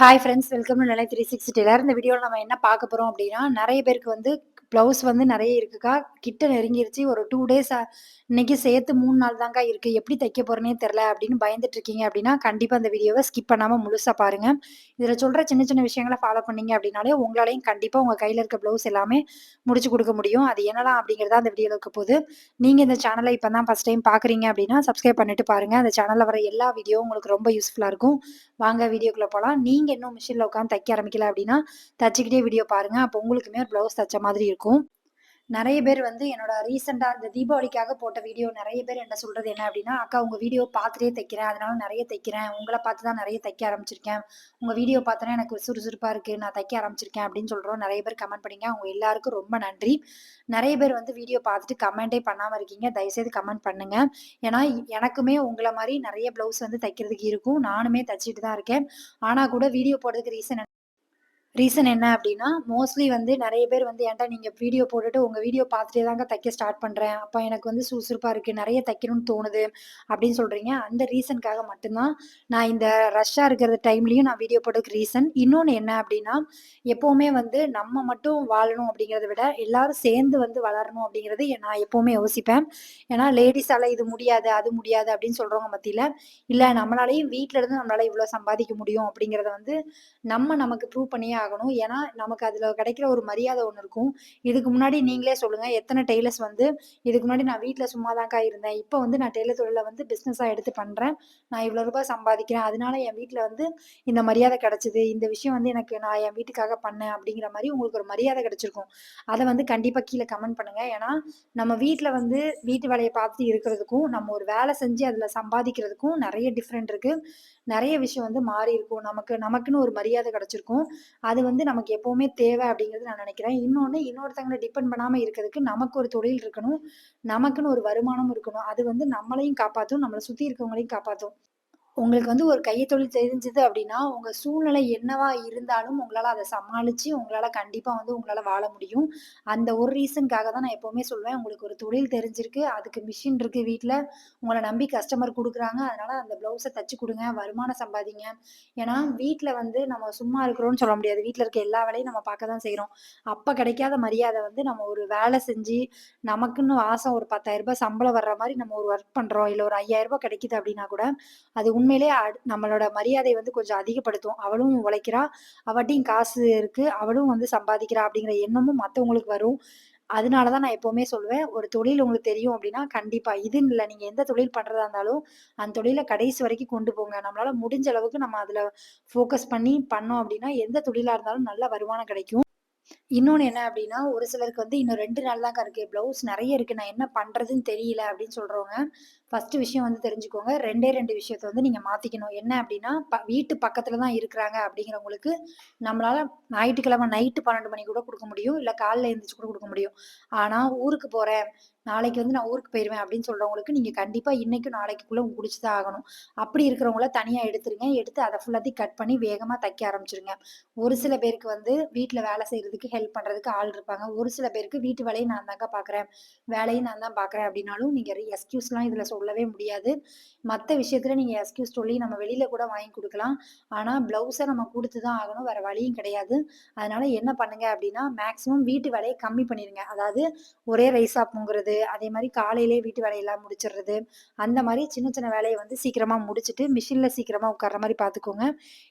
Hi friends welcome to நிலை three சிக்ஸ்டியில் இந்த வீடியோவில் நம்ம என்ன பார்க்க போகிறோம் அப்படின்னா நிறைய பேருக்கு வந்து ப்ளவுஸ் வந்து நிறைய இருக்குக்கா. கிட்ட நெருங்கிருச்சு. ஒரு டூ டேஸ் இன்னைக்கு சேர்த்து மூணு நாள் தாங்க இருக்குது எப்படி தைக்க போகிறேனே தெரில அப்படின்னு பயந்துட்டு இருக்கீங்க அப்படின்னா கண்டிப்பாக அந்த வீடியோவை ஸ்கிப் பண்ணாமல் முழுசாக பாருங்கள் இதில் சொல்கிற சின்ன சின்ன விஷயங்களை ஃபாலோ பண்ணீங்க அப்படின்னாலே உங்களாலையும் கண்டிப்பாக உங்கள் கையில் இருக்க ப்ளவுஸ் எல்லாமே முடிச்சு கொடுக்க முடியும். அது என்னலாம் அப்படிங்கிறத அந்த வீடியோவில் இருக்க போது நீங்கள் இந்த சேனலை இப்போ தான் ஃபஸ்ட் டைம் பார்க்குறீங்க அப்படின்னா சப்ஸ்கிரைப் பண்ணிட்டு பாருங்கள் அந்த சேனலில் வர எல்லா வீடியோவும் உங்களுக்கு ரொம்ப யூஸ்ஃபுல்லாக இருக்கும். வாங்க வீடியோக்குள்ளே போகலாம் நீங்கள் இன்னும் மிஷினில் உட்காந்து தைக்க ஆரம்பிக்கல அப்படின்னா தச்சுக்கிட்டே வீடியோ பாருங்கள் அப்போ உங்களுக்குமே ஒரு ப்ளவுஸ் தைச்ச மாதிரி இருக்கும். நிறைய பேர் வந்து என்னோட ரீசெண்டாக இந்த தீபாவளிக்காக போட்ட வீடியோ நிறைய பேர் என்ன சொல்கிறது என்ன அப்படின்னா அக்கா உங்கள் வீடியோ பார்த்துட்டே தைக்கிறேன். அதனால நிறைய தைக்கிறேன். உங்களை பார்த்து தான் நிறைய தைக்க ஆரம்பிச்சிருக்கேன். உங்கள் வீடியோ பார்த்தோன்னா எனக்கு சுறுசுறுப்பாக இருக்குது நான் தைக்க ஆரம்பிச்சிருக்கேன். அப்படின்னு சொல்கிறோம் நிறைய பேர் கமெண்ட் பண்ணிங்க. அவங்க எல்லாருக்கும் ரொம்ப நன்றி. நிறைய பேர் வந்து வீடியோ பார்த்துட்டு கமெண்ட்டே பண்ணாமல் இருக்கீங்க. தயவுசெய்து கமெண்ட் பண்ணுங்க. ஏன்னா எனக்குமே உங்களை மாதிரி நிறைய ப்ளவுஸ் வந்து தைக்கிறதுக்கு இருக்கும். நானுமே தைச்சிட்டு தான் இருக்கேன். ஆனால் கூட வீடியோ போடுறதுக்கு ரீசன் ரீசன் என்ன அப்படின்னா மோஸ்ட்லி வந்து நிறைய பேர் வந்து ஏன்டா நீங்கள் வீடியோ போட்டுட்டு உங்கள் வீடியோ பார்த்துட்டே தாங்க தைக்க ஸ்டார்ட் பண்ணுறேன் அப்போ எனக்கு வந்து சுறுசுறுப்பாக இருக்குது நிறைய தைக்கணும்னு தோணுது அப்படின்னு சொல்கிறீங்க அந்த ரீசனுக்காக மட்டும்தான் நான் இந்த ரஷ்ஷாக இருக்கிற டைம்லேயும் நான் வீடியோ போட்டதுக்கு ரீசன் இன்னொன்று என்ன அப்படின்னா எப்போவுமே வந்து நம்ம மட்டும் வாழணும் அப்படிங்கிறத விட எல்லாரும் சேர்ந்து வந்து வளரணும் அப்படிங்கிறது நான் எப்போவுமே யோசிப்பேன். ஏன்னா லேடிஸால் இது முடியாது அது முடியாது அப்படின்னு சொல்கிறவங்க மத்தியில் இல்லை நம்மளாலையும் வீட்டில் இருந்து நம்மளால இவ்வளோ சம்பாதிக்க முடியும் அப்படிங்கிறத வந்து நம்ம நமக்கு ப்ரூவ் பண்ணியே ஆகணும். ஏன்னா நமக்கு அதில் கிடைக்கிற ஒரு மரியாதை ஒன்று இருக்கும். இதுக்கு முன்னாடி நீங்களே சொல்லுங்கள் எத்தனை டெய்லர்ஸ் வந்து இதுக்கு முன்னாடி நான் வீட்டில் சும்மா தான்க்கா இருந்தேன். இப்போ வந்து நான் டெய்லர் தொழிலை வந்து பிஸ்னஸாக எடுத்து பண்ணுறேன் நான் இவ்வளோ ரூபாய் சம்பாதிக்கிறேன். அதனால என் வீட்டில் வந்து இந்த மரியாதை கிடச்சிது. இந்த விஷயம் வந்து எனக்கு நான் என் வீட்டுக்காக பண்ணேன் அப்படிங்கிற மாதிரி உங்களுக்கு ஒரு மரியாதை கிடச்சிருக்கும். அதை வந்து கண்டிப்பாக கீழே கமெண்ட் பண்ணுங்கள் ஏன்னா நம்ம வீட்டில் வந்து வீட்டு வேலையை பார்த்து இருக்கிறதுக்கும் நம்ம ஒரு வேலை செஞ்சு அதில் சம்பாதிக்கிறதுக்கும் நிறைய டிஃப்ரெண்ட் இருக்குது நிறைய விஷயம் வந்து மாறி இருக்கும். நமக்கு நமக்குன்னு ஒரு மரியாதை கிடச்சிருக்கும். அது வந்து நமக்கு எப்போவுமே தேவை அப்படிங்கிறது நான் நினைக்கிறேன். இன்னொன்று இன்னொருத்தங்களை டிபெண்ட் பண்ணாமல் இருக்கிறதுக்கு நமக்கு ஒரு தொழில் இருக்கணும். நமக்குன்னு ஒரு வருமானம் இருக்கணும். அது வந்து நம்மளையும் காப்பாற்றும் நம்மளை சுற்றி இருக்கவங்களையும் காப்பாற்றும் உங்களுக்கு வந்து ஒரு கைத்தொழில் தெரிஞ்சது அப்படின்னா, உங்கள் சூழ்நிலை என்னவா இருந்தாலும் உங்களால் அதை சமாளித்து உங்களால் கண்டிப்பாக வந்து உங்களால் வாழ முடியும். அந்த ஒரு ரீசனுக்காக தான் நான் எப்போவுமே சொல்வேன், உங்களுக்கு ஒரு தொழில் தெரிஞ்சிருக்கு, அதுக்கு மிஷின் இருக்குது வீட்டில் உங்களை நம்பி கஸ்டமர் கொடுக்குறாங்க அதனால் அந்த ப்ளவுஸை தச்சு கொடுங்க வருமானம் சம்பாதிங்க. ஏன்னா, வீட்டில் வந்து நம்ம சும்மா இருக்கிறோம்னு சொல்ல முடியாது. வீட்டில் இருக்க எல்லா வேலையும் நம்ம பார்க்க தான் செய்கிறோம் அப்போ கிடைக்காத மரியாதை வந்து நம்ம ஒரு வேலை செஞ்சு, நமக்குன்னு ஆசை ஒரு பத்தாயிரரூபா சம்பளம் வர்ற மாதிரி நம்ம ஒரு ஒர்க் பண்ணுறோம் இல்லை ஒரு ஐயாயிரரூபா கிடைக்குது அப்படின்னா கூட, அது உண்மை உண்மையிலே நம்மளோட மரியாதை வந்து கொஞ்சம் அதிகப்படுத்தும். அவளும் உழைக்கிறா, அவட்டையும் காசு இருக்கு, அவளும் வந்து சம்பாதிக்கிறா அப்படிங்கிற எண்ணமும் மற்றவங்களுக்கு வரும். அதனால தான் நான் எப்பவுமே சொல்லுவேன், ஒரு தொழில் உங்களுக்கு தெரியும் அப்படின்னா, கண்டிப்பா இதுன்னு இல்லை நீங்க எந்த தொழில் பண்றதா இருந்தாலும், அந்த தொழில கடைசி வரைக்கும் கொண்டு போங்க. நம்மளால முடிஞ்ச அளவுக்கு நம்ம அதுல ஃபோக்கஸ் பண்ணி பண்ணோம் அப்படின்னா, எந்த தொழிலா இருந்தாலும் நல்ல வருமானம் கிடைக்கும். இன்னொன்று என்ன அப்படின்னா, ஒரு சிலருக்கு வந்து இன்னும் ரெண்டு நாள் தான் இருக்கு. ப்ளவுஸ் நிறைய இருக்கு. நான் என்ன பண்றதுன்னு தெரியல அப்படின்னு சொல்றவங்க, ஃபர்ஸ்ட் விஷயம் வந்து தெரிஞ்சுக்கோங்க. 2டே 2 விஷயத்த வந்து நீங்க மாத்திக்கணும். என்ன அப்படின்னா, ப வீட்டு பக்கத்துல தான் இருக்கிறாங்க அப்படிங்கிறவங்களுக்கு, நம்மளால ஞாயிற்றுக்கிழமை நைட்டு 12 மணிக்கு கூட கொடுக்க முடியும். இல்ல காலைல எழுந்திரிச்சு கூட கொடுக்க முடியும். ஆனா, ஊருக்கு போறேன், நாளைக்கு வந்து நான் ஊருக்கு போயிருவேன் அப்படின்னு சொல்றவங்களுக்கு, நீங்க கண்டிப்பா இன்னைக்கும் நாளைக்குள்ள முடிச்சு தான் ஆகணும். அப்படி இருக்கிறவங்கள தனியா எடுத்துருங்க. எடுத்து அதை ஃபுல்லாத்தையும் கட் பண்ணி வேகமா தைக்க ஆரம்பிச்சிருங்க ஒரு சில பேருக்கு வந்து வீட்டில் வேலை செய்கிறதுக்கு ஹெல்ப் பண்றதுக்கு ஆள் இருப்பாங்க. ஒரு சில பேருக்கு வீட்டு வேலையை நான் தாங்க பார்க்குறேன், வேலையும் நான் தான் பார்க்குறேன் அப்படின்னாலும், நீங்க எக்ஸ்கியூஸ்லாம் இதுல சொல்லவே முடியாது. மற்ற விஷயத்துல நீங்க எக்ஸ்கியூஸ் சொல்லி நம்ம வெளியில கூட வாங்கி கொடுக்கலாம் ஆனா, பிளவுஸை நம்ம கொடுத்து தான் ஆகணும். வேற வழியும் கிடையாது. அதனால என்ன பண்ணுங்க அப்படின்னா, மேக்சிமம் வீட்டு வேலையை கம்மி பண்ணிருங்க. அதாவது ஒரே ரைஸ் பொங்குறது, அதே மாதிரி காலையிலேயே வீட்டு வேலையெல்லாம் முடிச்சிடுறது, அந்த மாதிரி சின்ன சின்ன வேலையை வந்து சீக்கிரமா முடிச்சுட்டு, மிஷின்ல சீக்கிரமா உட்கார்ற மாதிரி பார்த்துக்கோங்க.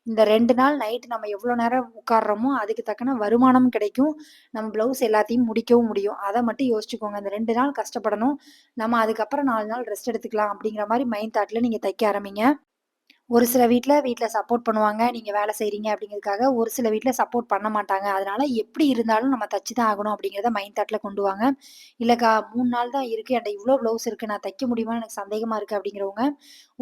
இந்த ரெண்டு நாள் நைட் நம்ம எவ்வளோ நேரம் உட்கார்றோமோ, அதுக்கு தக்கன வருமானமும் கிடைக்கும். நம்ம ப்ளவுஸ் எல்லாத்தையும் முடிக்கவும் முடியும். அதை மட்டும் யோசிச்சுக்கோங்க. இந்த ரெண்டு நாள் கஷ்டப்படணும். நம்ம அதுக்கப்புறம் நாலு நாள் ரெஸ்ட் எடுத்துக்கலாம் அப்படிங்கிற மாதிரி மைண்ட் தாட்டில் நீங்கள் தைக்க ஆரம்பிங்க. ஒரு சில வீட்டில் வீட்டில் சப்போர்ட் பண்ணுவாங்க. நீங்கள் வேலை செய்கிறீங்க அப்படிங்கிறதுக்காக. ஒரு சில வீட்டில் சப்போர்ட் பண்ண மாட்டாங்க. அதனால எப்படி இருந்தாலும் நம்ம தச்சு தான் ஆகணும் அப்படிங்கிறத மைண்ட் தாட்டில் கொண்டு வாங்க. இல்லைக்கா மூணு நாள் தான் இருக்குது என்கிட்ட இவ்வளோ ப்ளவுஸ் இருக்குது நான் தைக்க முடியுமான்னு எனக்கு சந்தேகமாக இருக்குது அப்படிங்கிறவங்க,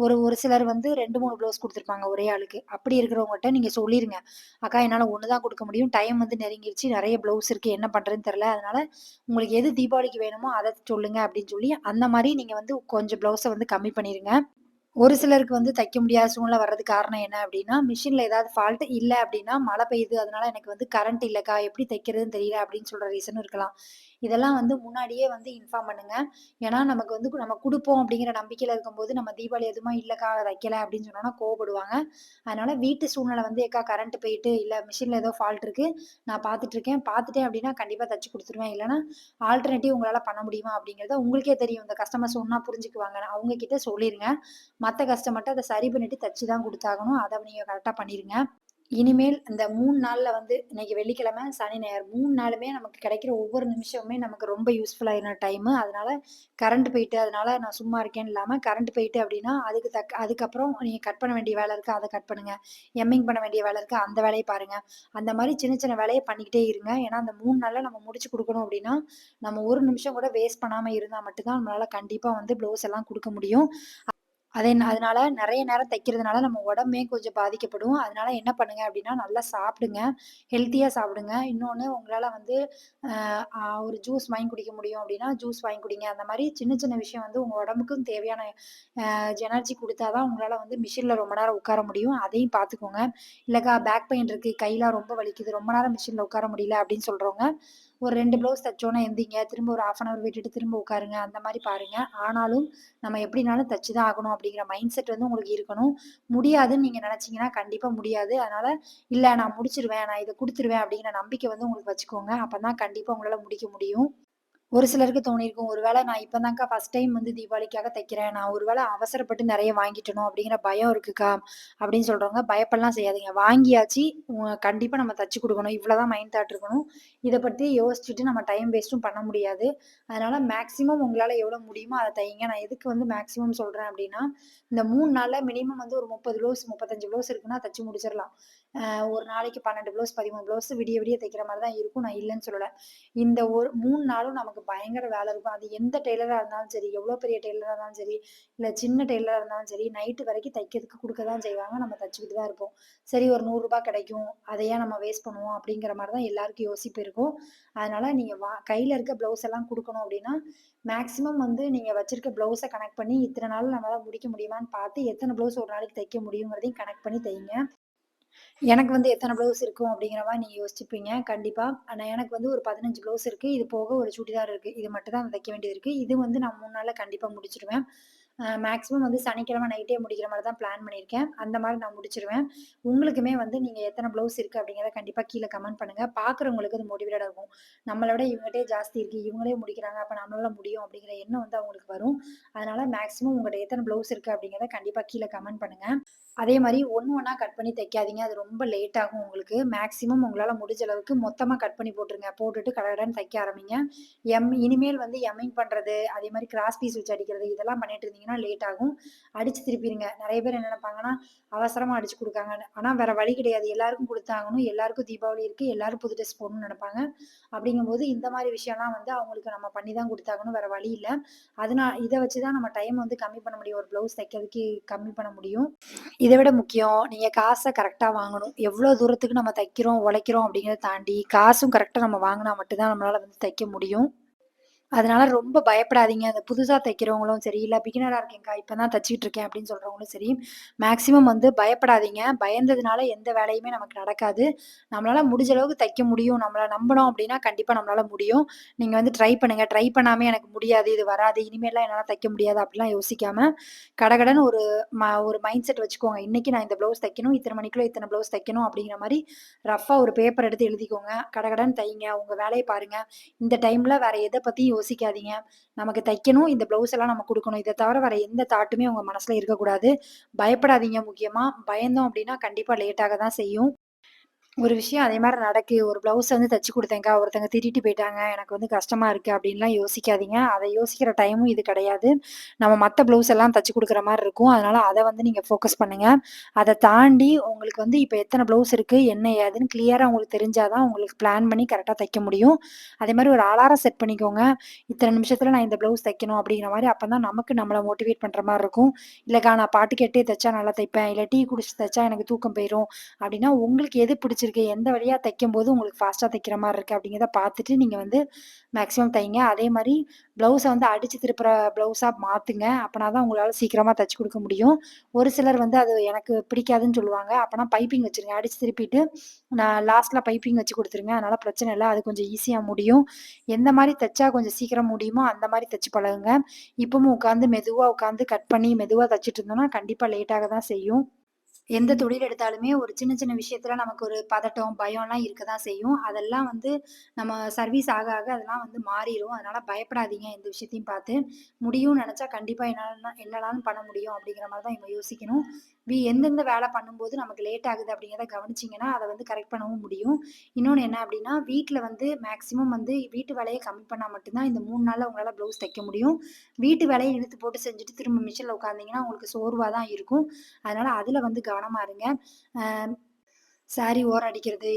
ஒரு ஒரு சிலர் வந்து 2, 3 ப்ளவுஸ் கொடுத்துருப்பாங்க ஒரே ஆளுக்கு. அப்படி இருக்கிறவங்ககிட்ட நீங்கள் சொல்லிருங்க. அக்கா என்னால் ஒன்று தான் கொடுக்க முடியும். டைம் வந்து நெருங்கிருச்சு. நிறைய ப்ளவுஸ் இருக்குது என்ன பண்ணுறதுன்னு தெரில அதனால உங்களுக்கு எது தீபாவளிக்கு வேணுமோ அதை சொல்லுங்கள் அப்படின்னு சொல்லி, அந்த மாதிரி நீங்கள் வந்து கொஞ்சம் ப்ளவுஸை வந்து கம்மி பண்ணிடுங்க ஒரு சிலருக்கு வந்து தைக்க முடியாத சூழ்நிலை வர்றதுக்கு காரணம் என்ன அப்படின்னா, மிஷினில் ஏதாவது ஃபால்ட் இல்லை அப்படின்னா, மழை பெய்யுது அதனால எனக்கு வந்து கரண்ட் இல்லைக்கா எப்படி தைக்கிறதுன்னு தெரியல அப்படின்னு சொல்கிற ரீசனும் இருக்கலாம். இதெல்லாம் வந்து முன்னாடியே வந்து இன்ஃபார்ம் பண்ணுங்க. ஏன்னா, நமக்கு வந்து நம்ம கொடுப்போம் அப்படிங்கிற நம்பிக்கையில இருக்கும்போது, நம்ம தீபாவளி எதுவுமா இல்லைக்கா தைக்கல அப்படின்னு சொன்னோம்னா கோவப்படுவாங்க. அதனால வீட்டு சூழ்நிலை வந்து எக்கா கரண்ட் போயிட்டு, இல்லை மிஷின்ல ஏதோ ஃபால்ட் இருக்கு. நான் பார்த்துட்டுருக்கேன். பார்த்துட்டேன் அப்படின்னா கண்டிப்பா தச்சு கொடுத்துருவேன் இல்லைன்னா ஆல்டர்னேட்டிவ் உங்களால பண்ண முடியுமா அப்படிங்கிறத உங்களுக்கே தெரியும். இந்த கஸ்டமர் சொன்னா புரிஞ்சுக்குவாங்க. அவங்க கிட்ட சொல்லிருங்க. மற்ற கஸ்டமர்கிட்ட அதை சரி பண்ணிட்டு தச்சு தான் கொடுத்தாகணும் அதை நீங்க கரெக்டாக பண்ணிருங்க. இனிமேல் இந்த மூணு நாளில் வந்து இன்னைக்கு வெள்ளிக்கிழமை, சனி, ஞாயிறு மூணு நாளுமே நமக்கு கிடைக்கிற ஒவ்வொரு நிமிஷமுமே நமக்கு ரொம்ப யூஸ்ஃபுல்லாகின டைமு. அதனால கரண்ட் போயிட்டு, அதனால நான் சும்மா இருக்கேன்னு இல்லாமல் கரண்ட் போயிட்டு அப்படின்னா, அதுக்கு தக்க அதுக்கப்புறம் நீங்கள் கட் பண்ண வேண்டிய வேலை இருக்கா அதை கட் பண்ணுங்க. எம்மிங் பண்ண வேண்டிய வேலை இருக்கா அந்த வேலையை பாருங்க. அந்த மாதிரி சின்ன சின்ன வேலையை பண்ணிக்கிட்டே இருங்க. ஏன்னா, அந்த மூணு நாளில் நம்ம முடிச்சு கொடுக்கணும் அப்படின்னா, நம்ம ஒரு நிமிஷம் கூட வேஸ்ட் பண்ணாமல் இருந்தால் மட்டும்தான் நம்மளால் கண்டிப்பாக வந்து ப்ளவுஸ் எல்லாம் கொடுக்க முடியும். அதே அதனால நிறைய நேரம் தைக்கிறதுனால நம்ம உடம்பே கொஞ்சம் பாதிக்கப்படும். அதனால என்ன பண்ணுங்க அப்படின்னா நல்லா சாப்பிடுங்க. ஹெல்த்தியா சாப்பிடுங்க. இன்னொன்னு உங்களால வந்து ஒரு ஜூஸ் வாங்கி குடிக்க முடியும் அப்படின்னா ஜூஸ் வாங்கி குடிங்க. அந்த மாதிரி சின்ன சின்ன விஷயம் வந்து உங்க உடம்புக்கும் தேவையான எனர்ஜி கொடுத்தாதான் உங்களால வந்து மிஷின்ல ரொம்ப நேரம் உட்கார முடியும். அதையும் பார்த்துக்கோங்க. இல்லக்கா பேக் பெயின் இருக்கு, கைலாம் ரொம்ப வலிக்குது, ரொம்ப நேரம் மிஷின்ல உட்கார முடியல அப்படின்னு சொல்றவங்க, ஒரு ரெண்டு ப்ளவுஸ் தைச்சோன்னா எந்திங்க திரும்ப ஒரு 1/2 அன் அவர் விட்டுட்டு திரும்ப உட்காருங்க. அந்த மாதிரி பாருங்க. ஆனாலும் நம்ம எப்படினாலும் தச்சு தான் ஆகணும் அப்படிங்கிற மைண்ட் செட் வந்து உங்களுக்கு இருக்கணும். முடியாதுன்னு நீங்கள் நினச்சிங்கன்னா கண்டிப்பாக முடியாது. அதனால் இல்லை நான் முடிச்சிருவேன் நான் இதை கொடுத்துருவேன் அப்படிங்கிற நம்பிக்கை வந்து உங்களுக்கு வச்சுக்கோங்க. அப்போ தான் கண்டிப்பாக உங்களால் முடிக்க முடியும். ஒரு சிலருக்கு தோணியிருக்கும், ஒருவேளை நான் இப்போ தான்க்கா ஃபர்ஸ்ட் டைம் வந்து தீபாவளிக்காக தைக்கிறேன். நான் ஒருவேளை அவசரப்பட்டு நிறைய வாங்கிட்டணும் அப்படிங்கிற பயம் இருக்குக்கா" அப்படின்னு சொல்கிறவங்க பயப்படலாம் செய்யாதீங்க. வாங்கியாச்சு கண்டிப்பாக நம்ம தச்சு கொடுக்கணும் இவ்வளோதான் மைண்ட் தாட் இருக்கணும். இதை பற்றி யோசிச்சுட்டு நம்ம டைம் வேஸ்ட்டும் பண்ண முடியாது. அதனால் மேக்ஸிமம் உங்களால் எவ்வளோ முடியுமோ அதை தைங்க. நான் எதுக்கு வந்து மேக்ஸிமம் சொல்கிறேன் அப்படின்னா, இந்த மூணு நாளில் மினிமம் வந்து ஒரு 30 ப்ளவுஸ், 35 ப்ளவுஸ் இருக்குன்னா தச்சு முடிச்சிடலாம் ஒரு நாளைக்கு 12 ப்ளவுஸ், 13 ப்ளவுஸ் விடிய விடிய தைக்கிற மாதிரி தான் இருக்கும். நான் இல்லைன்னு சொல்லலை இந்த ஒரு மூணு நாளும் நமக்கு பயங்கர வேலை இருக்கும். அது எந்த டெய்லராக இருந்தாலும் சரி, எவ்வளோ பெரிய டெய்லராக இருந்தாலும் சரி, இல்லை சின்ன டெய்லராக இருந்தாலும் சரி, நைட்டு வரைக்கும் தைக்கிறதுக்கு கொடுக்க தான் செய்வாங்க. நம்ம தச்சுக்கிட்டு தான் இருப்போம். சரி ஒரு நூறுரூபா கிடைக்கும். அதையே ஏன் நம்ம வேஸ்ட் பண்ணுவோம்? அப்படிங்கிற மாதிரி தான் எல்லாருக்கும் யோசிப்பு இருக்கும். அதனால நீங்கள் வா கையில் இருக்க ப்ளவுஸ் எல்லாம் கொடுக்கணும் அப்படின்னா, மேக்ஸிமம் வந்து நீங்கள் வச்சிருக்க ப்ளவுஸை கனெக்ட் பண்ணி, இத்தனை நாள் நம்மளால் முடிக்க முடியுமான்னு பார்த்து, எத்தனை ப்ளவுஸ் ஒரு நாளைக்கு தைக்க முடியுங்கிறதையும் கனெக்ட் பண்ணி தைங்க. எனக்கு வந்து எத்தனை ப்ளவுஸ் இருக்கும் அப்படிங்கிற மாதிரி நீங்கள் யோசிச்சுப்பீங்க. கண்டிப்பாக ஆனால் எனக்கு வந்து ஒரு 15 ப்ளவுஸ் இருக்குது இது போக ஒரு சுடிதார் இருக்குது இது மட்டும் தான் தைக்க வேண்டியது இருக்குது இது வந்து நான் மூணு நாளில் கண்டிப்பாக முடிச்சிடுவேன் மேக்ஸிமம் வந்து சனிக்கிழமை நைட்டே முடிக்கிற மாதிரி தான் பிளான் பண்ணியிருக்கேன். அந்த மாதிரி நான் முடிச்சிருவேன் உங்களுக்குமே வந்து நீங்கள் எத்தனை ப்ளவுஸ் இருக்குது அப்படிங்கிறத கண்டிப்பாக கீழே கமெண்ட் பண்ணுங்க. பார்க்குறவங்களுக்கு அது மோட்டிவேட்டாக இருக்கும். நம்மளை விட இவங்கட்டயே ஜாஸ்தி இருக்குது இவங்களே முடிக்கிறாங்க. அப்போ நம்மளால முடியும் அப்படிங்கிற எண்ணம் வந்து அவங்களுக்கு வரும். அதனால் மேக்ஸிமம் உங்கள்கிட்ட எத்தனை ப்ளவுஸ் இருக்குது அப்படிங்கிறத கண்டிப்பாக கீழே கமெண்ட் பண்ணுங்க. அதே மாதிரி ஒன்று ஒன்றா கட் பண்ணி தைக்காதீங்க. அது ரொம்ப லேட் ஆகும் உங்களுக்கு. மேக்ஸிமம் உங்களால் முடிஞ்ச அளவுக்கு மொத்தமாக கட் பண்ணி போட்டுருங்க. போட்டுட்டு கடகடன்னு தைக்க ஆரம்பிங்க. எம் இனிமேல் வந்து எம்மிங் பண்ணுறது அதே மாதிரி கிராஸ் பீஸ் வச்சு அடிக்கிறது இதெல்லாம் பண்ணிட்டு இருந்தீங்கன்னா லேட் ஆகும். அடிச்சு திருப்பிடுங்க நிறைய பேர் என்ன நினைப்பாங்கன்னா அவசரமா அடிச்சு கொடுக்காங்கன்னு ஆனா வேற வழி கிடையாது. எல்லாருக்கும் கொடுத்தாங்கணும் எல்லாருக்கும் தீபாவளி இருக்கு. எல்லாரும் புது ட்ரெஸ் போடணும்னு நினைப்பாங்க அப்படிங்கும்போது இந்த மாதிரி விஷயம்லாம் வந்து அவங்களுக்கு நம்ம பண்ணி தான் கொடுத்தாங்கணும் வேற வழி இல்லை அதனா இதை வச்சு தான் நம்ம டைம் வந்து கம்மி பண்ண முடியும். ஒரு ப்ளவுஸ் தைக்கிறதுக்கு கம்மி பண்ண முடியும். இதை விட முக்கியம், நீங்க காசை கரெக்டாக வாங்கணும். எவ்வளோ தூரத்துக்கு நம்ம தைக்கிறோம், உழைக்கிறோம் அப்படிங்கிறத தாண்டி, காசும் கரெக்டாக நம்ம வாங்கினா மட்டும் தான் நம்மளால வந்து தைக்க முடியும். அதனால ரொம்ப பயப்படாதீங்க. அந்த புதுசாக தைக்கிறவங்களும் சரி, இல்லை பிகினராக இருக்கேங்க்கா இப்போ தான் தச்சிக்கிட்டு இருக்கேன் அப்படின்னு சொல்கிறவங்களும் சரி, மேக்ஸிமம் வந்து பயப்படாதீங்க. பயந்ததுனால எந்த வேலையுமே நமக்கு நடக்காது. நம்மளால் முடிஞ்ச அளவுக்கு தைக்க முடியும். நம்மளை நம்பணும் அப்படின்னா, கண்டிப்பாக நம்மளால் முடியும். நீங்கள் வந்து ட்ரை பண்ணுங்கள் ட்ரை பண்ணாமல் எனக்கு முடியாது, இது வராது, இனிமேல்லாம் என்னால் தைக்க முடியாது அப்படிலாம் யோசிக்காமல் கடகடன்னு ஒரு ம ஒரு மைண்ட் செட் வச்சுக்கோங்க. இன்றைக்கி நான் இந்த ப்ளவுஸ் தைக்கணும். இத்தனை மணிக்குள்ளே இத்தனை ப்ளவுஸ் தைக்கணும் அப்படிங்கிற மாதிரி ரஃபாக ஒரு பேப்பர் எடுத்து எழுதிக்கோங்க. கடகடன்னு தைங்க. உங்கள் வேலையை பாருங்கள் இந்த டைமில் வேறு எதை பற்றியும் யோசிக்காதீங்க. நமக்கு தைக்கணும், இந்த ப்ளவுஸ் எல்லாம் நம்ம கொடுக்கணும் இதை தவிர வேற எந்த தாட்டுமே உங்க மனசுல இருக்கக்கூடாது. பயப்படாதீங்க முக்கியமா. பயந்தோம் அப்படின்னா கண்டிப்பா லேட்டாக தான் செய்யும். ஒரு விஷயம் அதே மாதிரி நடக்கு. ஒரு ப்ளவுஸ் வந்து தச்சு கொடுத்தேங்க ஒருத்தங்க திட்டிட்டு போயிட்டாங்க. எனக்கு வந்து கஷ்டமா இருக்கு அப்படின்லாம் யோசிக்காதீங்க. அதை யோசிக்கிற டைமும் இது கிடையாது. நம்ம மற்ற ப்ளவுஸ் எல்லாம் தச்சு கொடுக்குற மாதிரி இருக்கும். அதனால அதை வந்து நீங்க ஃபோக்கஸ் பண்ணுங்க. அதை தாண்டி உங்களுக்கு வந்து இப்போ எத்தனை ப்ளவுஸ் இருக்கு, என்ன ஏதுன்னு கிளியரா உங்களுக்கு தெரிஞ்சாதான் உங்களுக்கு பிளான் பண்ணி கரெக்டாக தைக்க முடியும். அதே மாதிரி ஒரு அலாரம் செட் பண்ணிக்கோங்க. இத்தனை நிமிஷத்துல நான் இந்த ப்ளவுஸ் தைக்கணும் அப்படிங்கிற மாரி. அப்பதான் நமக்கு நம்மளை மோட்டிவேட் பண்ற மாதிரி இருக்கும். இல்லைக்கா நான் பாட்டு கேட்டே தைச்சா நல்லா தைப்பேன். இல்லை டீ குடிச்சு தைச்சா எனக்கு தூக்கம் போயிடும் அப்படின்னா உங்களுக்கு எது பிடிச்சிருக்கு பிடிச்சிருக்கு எந்த தைக்கும் போது உங்களுக்கு ஃபாஸ்ட்டாக தைக்கிற மாதிரி இருக்குது அப்படிங்கிறத பார்த்துட்டு நீங்கள் வந்து மேக்ஸிமம் தைங்க. அதே மாதிரி ப்ளவுஸை வந்து அடித்து திருப்புற ப்ளவுஸாக மாற்றுங்க அப்போனா தான் உங்களால் சீக்கிரமாக தைச்சி கொடுக்க முடியும். ஒரு சிலர் வந்து அது எனக்கு பிடிக்காதுன்னு சொல்லுவாங்க. அப்போனா பைப்பிங் வச்சுருங்க. அடித்து திருப்பிட்டு நான் லாஸ்ட்டில் பைப்பிங் வச்சு கொடுத்துருங்க அதனால் பிரச்சனை இல்லை அது கொஞ்சம் ஈஸியாக முடியும். எந்த மாதிரி தைச்சா கொஞ்சம் சீக்கிரம் முடியுமோ, அந்த மாதிரி தைச்சி பழகுங்க. இப்பவும் உட்காந்து மெதுவாக உட்காந்து கட் பண்ணி மெதுவாக தைச்சிட்டு இருந்தோம்னா, கண்டிப்பாக லேட்டாக தான் செய்யும். எந்த தொழில் எடுத்தாலுமே ஒரு சின்ன சின்ன விஷயத்துல நமக்கு ஒரு பதட்டம், பயம்லாம் இருக்க தான் செய்யும். அதெல்லாம் வந்து நம்ம சர்வீஸ் ஆக ஆக அதெல்லாம் வந்து மாறிடும் அதனால பயப்படாதீங்க எந்த விஷயத்தையும் பார்த்து. முடியும்னு நினச்சா கண்டிப்பாக என்னென்ன என்னனாலும் பண்ண முடியும் அப்படிங்கிற மாதிரி தான் இவங்க யோசிக்கணும். வி எந்தெந்த வேலை பண்ணும்போது நமக்கு லேட் ஆகுது அப்படிங்கிறத கவனிச்சிங்கன்னா அதை வந்து கரெக்ட் பண்ணவும் முடியும். இன்னொன்று என்ன அப்படின்னா, வீட்டில் வந்து மேக்ஸிமம் வந்து வீட்டு வேலையை கம்மி பண்ணால் மட்டும்தான் இந்த மூணு நாளில் உங்களால் ப்ளவுஸ் தைக்க முடியும். வீட்டு வேலையை இழுத்து போட்டு செஞ்சுட்டு திரும்ப மிஷினில் உட்காந்தீங்கன்னா, உங்களுக்கு சோர்வாக தான் இருக்கும். அதனால் அதில் வந்து கவனம் இருங்க. அ சாரி ஓரம் அடிக்கிறது,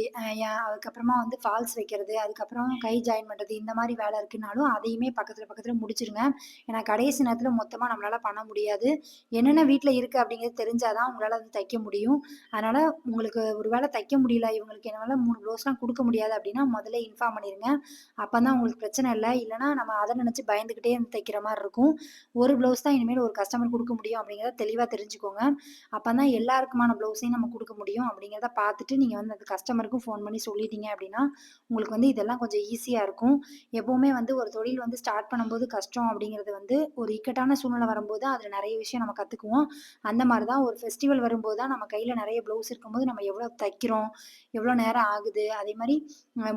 அதுக்கப்புறமா வந்து ஃபால்ஸ் வைக்கிறது, அதுக்கப்புறம் கை ஜாயின் பண்ணுறது இந்த மாதிரி வேலை இருக்குனாலும் அதையுமே பக்கத்தில் பக்கத்தில் முடிச்சிருங்க ஏன்னா கடைசி நேரத்தில் மொத்தமாக நம்மளால் பண்ண முடியாது. என்னென்ன வீட்டில் இருக்குது அப்படிங்கிறது தெரிஞ்சால் தான் உங்களால் வந்து தைக்க முடியும். அதனால் உங்களுக்கு ஒரு வேளை தைக்க முடியல, இவங்களுக்கு என்னால மூணு ப்ளவுஸ்லாம் கொடுக்க முடியாது அப்படின்னா, முதல்ல இன்ஃபார்ம் பண்ணிடுங்க அப்போ தான் உங்களுக்கு பிரச்சனை இல்லை இல்லைனா நம்ம அதை நினச்சி பயந்துக்கிட்டே வந்து தைக்கிற மாதிரி இருக்கும். ஒரு ப்ளவுஸ் தான் இனிமேல் ஒரு கஸ்டமர் கொடுக்க முடியும் அப்படிங்கிறத தெளிவாக தெரிஞ்சுக்கோங்க. அப்போ தான் எல்லாருக்குமான ப்ளவுஸையும் நம்ம கொடுக்க முடியும் அப்படிங்கிறத பார்த்து பார்த்துட்டு நீங்கள் வந்து அந்த கஸ்டமருக்கும் ஃபோன் பண்ணி சொல்லிட்டீங்க அப்படின்னா, உங்களுக்கு வந்து இதெல்லாம் கொஞ்சம் ஈஸியாக இருக்கும். எப்போவுமே வந்து ஒரு தொழில் வந்து ஸ்டார்ட் பண்ணும்போது கஷ்டம் அப்படிங்கிறது வந்து ஒரு இக்கட்டான சூழ்நிலை வரும்போது அதில் நிறைய விஷயம் நம்ம கற்றுக்குவோம் அந்த மாதிரி தான் ஒரு ஃபெஸ்டிவல் வரும்போது தான் நம்ம கையில் நிறைய ப்ளவுஸ் இருக்கும்போது நம்ம எவ்வளோ தைக்கிறோம், எவ்வளோ நேரம் ஆகுது, அதே மாதிரி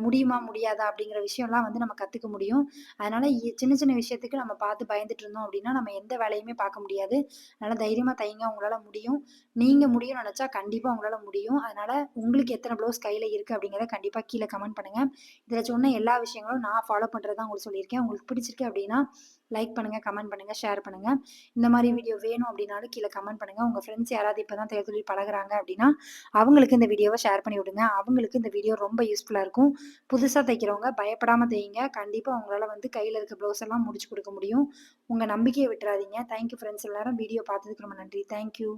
முடியுமா, முடியாதா அப்படிங்கிற விஷயம்லாம் வந்து நம்ம கற்றுக்க முடியும். அதனால் இ சின்ன சின்ன விஷயத்துக்கு நம்ம பார்த்து பயந்துட்டு இருந்தோம் அப்படின்னா, நம்ம எந்த வேலையுமே பார்க்க முடியாது. அதனால் தைரியமாக தைங்க. உங்களால் முடியும். நீங்கள் முடியும்னு நினச்சா கண்டிப்பாக உங்களால் முடியும். அதனால் உங்களுக்கு எத்தனை ப்ளவுஸ் கையில் இருக்குது அப்படிங்கிறத கண்டிப்பாக கீழே கமெண்ட் பண்ணுங்கள் இதில் சொன்ன எல்லா விஷயங்களும் நான் ஃபாலோ பண்றது தான் உங்களுக்கு சொல்லியிருக்கேன். உங்களுக்கு பிடிச்சிருக்கு அப்படின்னா, லைக் பண்ணுங்கள் கமெண்ட் பண்ணுங்கள் ஷேர் பண்ணுங்கள் இந்த மாதிரி வீடியோ வேணும் அப்படின்னாலும் கீழே கமெண்ட் பண்ணுங்க. உங்கள் ஃப்ரெண்ட்ஸ் யாராவது இப்போ தான் தையல் தொழில் பழகுறாங்க அப்படின்னா, அவங்களுக்கு இந்த வீடியோவை ஷேர் பண்ணி விடுங்க. அவங்களுக்கு இந்த வீடியோ ரொம்ப யூஸ்ஃபுல்லாக இருக்கும். புதுசாக தைக்கிறவங்க பயப்படாமல் தையுங்க. கண்டிப்பாக உங்களால் வந்து கையில் இருக்க ப்ளவுஸ் எல்லாம் முடிச்சு கொடுக்க முடியும். உங்கள் நம்பிக்கையை விட்டுறாதீங்க. தேங்க் யூ ஃப்ரெண்ட்ஸ் எல்லாரும் வீடியோ பார்த்ததுக்கு ரொம்ப நன்றி. Thank you.